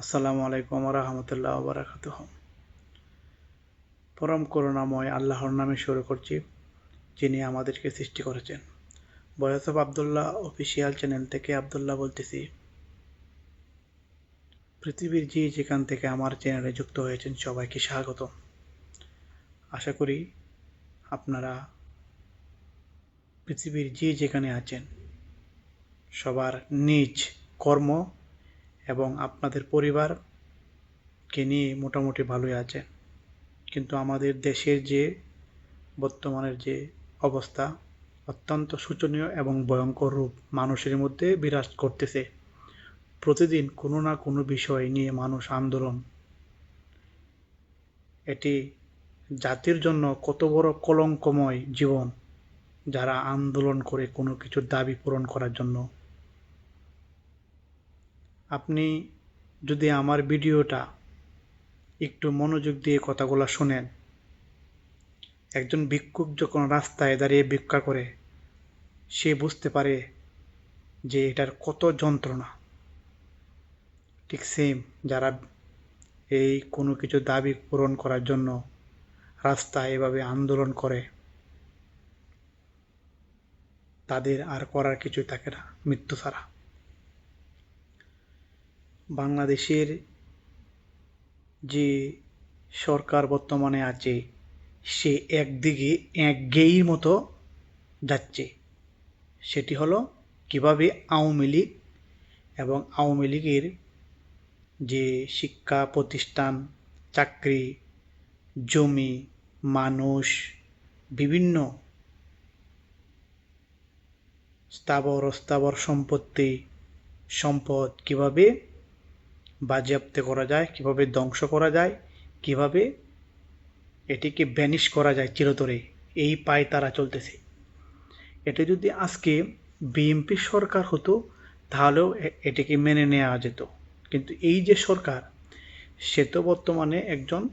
আসসালামু আলাইকুম রহমতুল্লাহ বারাকাত পরম করুণাময় আল্লাহর নামে শুরু করছি, যিনি আমাদেরকে সৃষ্টি করেছেন। বয়স অফ আবদুল্লাহ অফিসিয়াল চ্যানেল থেকে আবদুল্লাহ বলতেছি, পৃথিবীর যে যেখান থেকে আমার চ্যানেলে যুক্ত হয়েছেন সবাইকে স্বাগত আশা করি আপনারা পৃথিবীর যে যেখানে আছেন, সবার নিজ কর্ম এবং আপনাদের পরিবারকে নিয়ে মোটামুটি ভালোই আছেন কিন্তু আমাদের দেশের যে বর্তমানের যে অবস্থা, অত্যন্ত শোচনীয় এবং ভয়ঙ্কর রূপ মানুষের মধ্যে বিরাজ করতেছে। প্রতিদিন কোনো না কোনো বিষয় নিয়ে মানুষ আন্দোলন। এটি জাতির জন্য কত বড় কলঙ্কময় জীবন যারা আন্দোলন করে কোনো কিছুর দাবি পূরণ করার জন্য আপনি যদি আমার ভিডিওটা একটু মনোযোগ দিয়ে কথাগুলো শোনেন, একজন ভিক্ষুক যখন রাস্তায় দাঁড়িয়ে ভিক্ষা করে, সে বুঝতে পারে যে এটার কত যন্ত্রণা। ঠিক সেম যারা এই কোনো কিছু দাবি পূরণ করার জন্য রাস্তায় এভাবে আন্দোলন করে, তাদের আর করার কিছুই থাকে না, মৃত্যু ছাড়া। বাংলাদেশের যে সরকার বর্তমানে আছে, সে একদিকে একগেয়ের মতো যাচ্ছে। সেটি হলো কীভাবে আওয়ামী লীগ এবং আওয়ামী লীগের যে শিক্ষা প্রতিষ্ঠান, চাকরি, জমি, মানুষ, বিভিন্ন স্থাবর অস্থাবর সম্পত্তি, সম্পদ কীভাবে বাজেয়াপ্ত করা যায়, কীভাবে ধ্বংস করা যায়, কীভাবে এটিকে ব্যানিশ করা যায় চিরতরে, এই পায় তারা চলতেছে। এটা যদি আজকে বিএনপি সরকার হতো, তাহলেও এটিকে মেনে নেওয়া যেত। কিন্তু এই যে সরকার, সে তো বর্তমানে একজন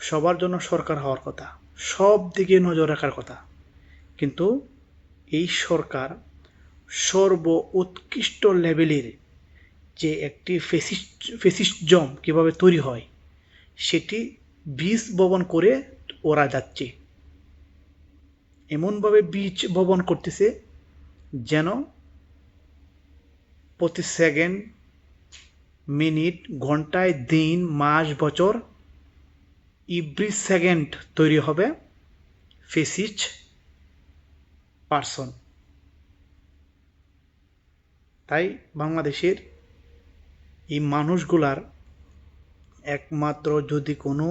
সবার জন্য সরকার হওয়ার কথা, সব দিকে নজর রাখার কথা। কিন্তু এই সরকার সর্ব উৎকৃষ্ট লেভেলের যে একটি ফেসিস্ট ফেসিস্টজম কীভাবে তৈরি হয়, সেটি বীজ বপন করে ওরা যাচ্ছে। এমনভাবে বীজ বপন করতেছে যেন প্রতি সেকেন্ড, মিনিট, ঘন্টায়, দিন, মাস, বছর ইভরি সেকেন্ড তৈরি হবে ফেসিস পার্সন তাই বাংলাদেশের এই মানুষগুলার একমাত্র যদি কোনো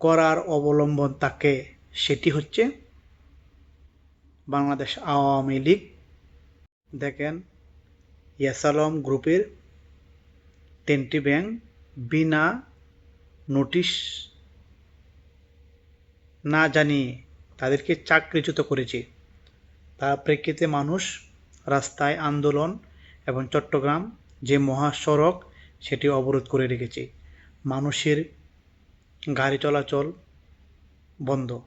করার অবলম্বন থাকে, সেটি হচ্ছে বাংলাদেশ আওয়ামী লীগ। দেখেন, ইয়াসালম গ্রুপের টেন্টি ব্যাংক বিনা নোটিশ না জানিয়ে তাদেরকে চাকরিচ্যুত করেছে। তার প্রেক্ষিতে মানুষ রাস্তায় আন্দোলন এবং চট্টগ্রাম যে মহাসড়ক, সেটি অবরোধ করে রেখেছে। মানুষের গাড়ি চলাচল বন্ধ।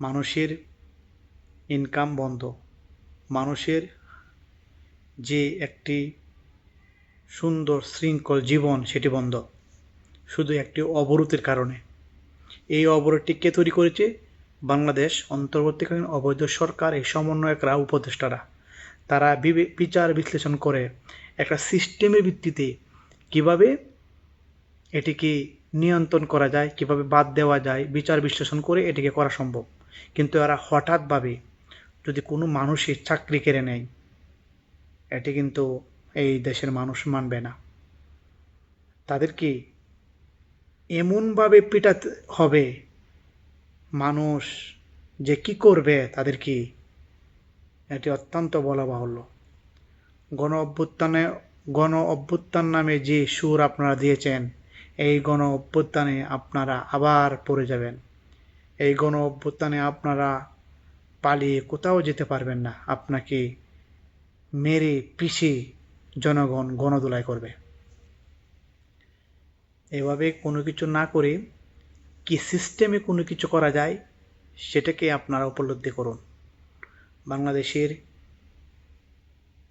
মানুষের ইনকাম বন্ধ। মানুষের যে একটি সুন্দর শৃঙ্খল জীবন, সেটি বন্ধ। শুধু একটি অবরোধের কারণে। এই অবরোধটি কে তৈরি করেছে? বাংলাদেশ অন্তর্বর্তীকালীন অবৈধ সরকার, এই সমন্বয়করা, উপদেষ্টারা। তারা বিচার বিশ্লেষণ করে একটা সিস্টেমের ভিত্তিতে কীভাবে এটিকে নিয়ন্ত্রণ করা যায়, কীভাবে বাদ দেওয়া যায়, বিচার বিশ্লেষণ করে এটিকে করা সম্ভব। কিন্তু এরা হঠাৎভাবে যদি কোনো মানুষের চাকরি কেড়ে নেয়, এটি কিন্তু এই দেশের মানুষ মানবে না। তাদেরকে এমনভাবে পিটাতে হবে, মানুষ যে কি করবে তাদেরকে এটি অত্যন্ত বলা বাহুল্য গণ অভ্যুত্থানে, গণ অভ্যুত্থান নামে যে সুর আপনারা দিয়েছেন, এই গণ অভ্যুত্থানে আপনারা আবার পড়ে যাবেন। এই গণ অভ্যুত্থানে আপনারা পালিয়ে কোথাও যেতে পারবেন না। আপনাকে মেরে পিষে জনগণ গণদোলাই করবে। এভাবে কোনো কিছু না করে কি সিস্টেমে কোনো কিছু করা যায়, সেটাকে আপনারা উপলব্ধি করুন। বাংলাদেশের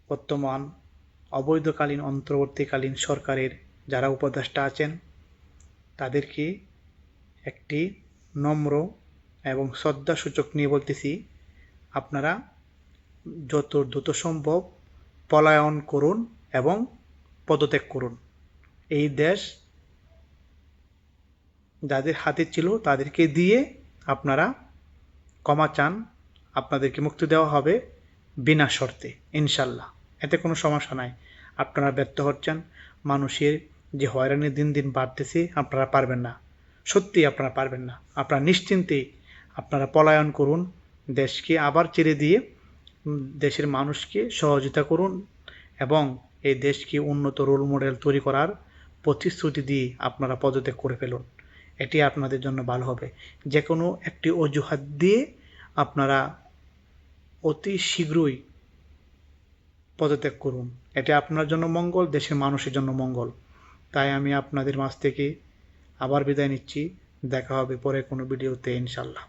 বর্তমান অবৈধকালীন অন্তর্বর্তীকালীন সরকারের যারা উপদেষ্টা আছেন, তাদেরকে একটি নম্র এবং শ্রদ্ধাসূচক নিয়ে বলতেছি, আপনারা যত দ্রুত সম্ভব পলায়ন করুন এবং পদত্যাগ করুন। এই দেশ যাদের হাতে ছিল তাদেরকে দিয়ে আপনারা ক্ষমা চান আপনাদেরকে মুক্তি দেওয়া হবে বিনা শর্তে, ইনশাল্লাহ। এতে কোনো সমস্যা নাই। আপনারা ব্যর্থ হচ্ছেন। মানুষের যে হয়রানি দিন দিন বাড়তেছে, আপনারা পারবেন না। সত্যি আপনারা পারবেন না। আপনারা নিশ্চিন্তে আপনারা পলায়ন করুন, দেশকে আবার ছেড়ে দিয়ে দেশের মানুষকে সহযোগিতা করুন এবং এই দেশকে উন্নত রোল মডেল তৈরি করার প্রতিশ্রুতি দিয়ে আপনারা পদত্যাগ করে ফেলুন। এটি আপনাদের জন্য ভালো হবে। যে কোনো একটি অজুহাত দিয়ে আপনারা অতি শীঘ্রই পদত্যাগ করুন। এটা আপনার জন্য মঙ্গল, দেশের মানুষের জন্য মঙ্গল। তাই আমি আপনাদের মাছ থেকে আবার বিদায় নিচ্ছি। দেখা হবে পরে কোনো ভিডিওতে ইনশাল্লাহ